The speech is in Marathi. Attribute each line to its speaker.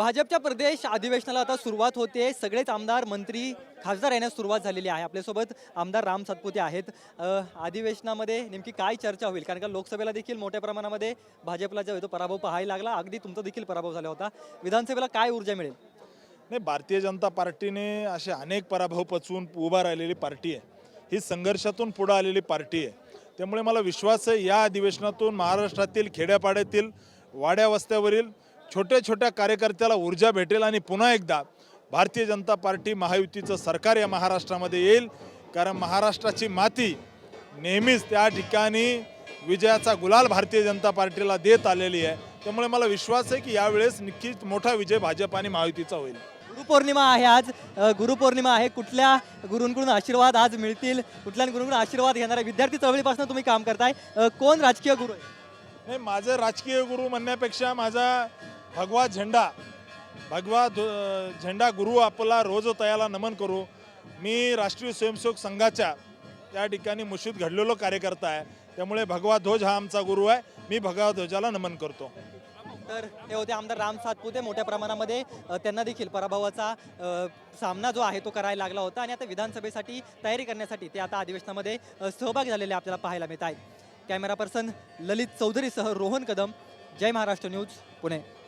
Speaker 1: भाजपच्या प्रदेश अधिवेशनाला आता सुरुवात होते. सगळेच आमदार मंत्री खासदार येण्यास सुरुवात झालेली आहे. आपल्यासोबत आमदार राम सातपुते आहेत. अधिवेशनामध्ये नेमकी काय चर्चा होईल? कारण का लोकसभेला देखील मोठ्या प्रमाणामध्ये भाजपला जो आहे तो पराभव पाहायला लागला. अगदी तुमचा देखील पराभव झाला होता. विधानसभेला काय ऊर्जा मिळेल?
Speaker 2: नाही भारतीय जनता पार्टीने असे अनेक पराभव पचवून उभा राहिलेली पार्टी आहे. ही संघर्षातून पुढं आलेली पार्टी आहे. त्यामुळे मला विश्वास आहे या अधिवेशनातून महाराष्ट्रातील खेड्यापाड्यातील वाड्या वस्त्यावरील छोट्या छोट्या कार्यकर्त्याला ऊर्जा भेटेल आणि पुन्हा एकदा भारतीय जनता पार्टी महायुतीचं सरकार या महाराष्ट्रामध्ये येईल. कारण महाराष्ट्राची माती नेहमीच त्या ठिकाणी विजयाचा गुलाल भारतीय जनता पार्टीला देत आलेली आहे. त्यामुळे मला विश्वास आहे की यावेळेस नक्कीच मोठा विजय भाजप आणि महायुतीचा होईल.
Speaker 1: गुरुपौर्णिमा आहे आज. गुरुपौर्णिमा आहे. कुठल्या गुरूंकडून आशीर्वाद आज मिळतील? कुठल्या गुरूंकडून आशीर्वाद घेणाऱ्या विद्यार्थी चळवळीपासून तुम्ही काम करताय? कोण राजकीय गुरु आहे?
Speaker 2: नाही माझं राजकीय गुरु म्हणण्यापेक्षा माझा भगवा झेंडा भगवा ध्व- झेंडा गुरु आपला रोज तयाला नमन करू. मी राष्ट्रीय स्वयंसेवक संघाच्या त्या ठिकाणी मुशीत घडलेलो कार्यकर्ता आहे. त्यामुळे भगवा ध्वज हा आमचा गुरु आहे. मी भगवा ध्वजाला नमन करतो.
Speaker 1: तर हे होते आमदार राम सातपुते. मोठ्या प्रमाणामध्ये त्यांना देखील पराभवाचा सामना जो आहे तो करायला लागला होता. आणि आता विधानसभेसाठी तयारी करण्यासाठी ते आता अधिवेशनामध्ये सहभाग सहभागी झालेले आपल्याला पाहायला मिळत आहेत कॅमेरा पर्सन ललित चौधरीसह रोहन कदम. जय महाराष्ट्र न्यूज पुणे.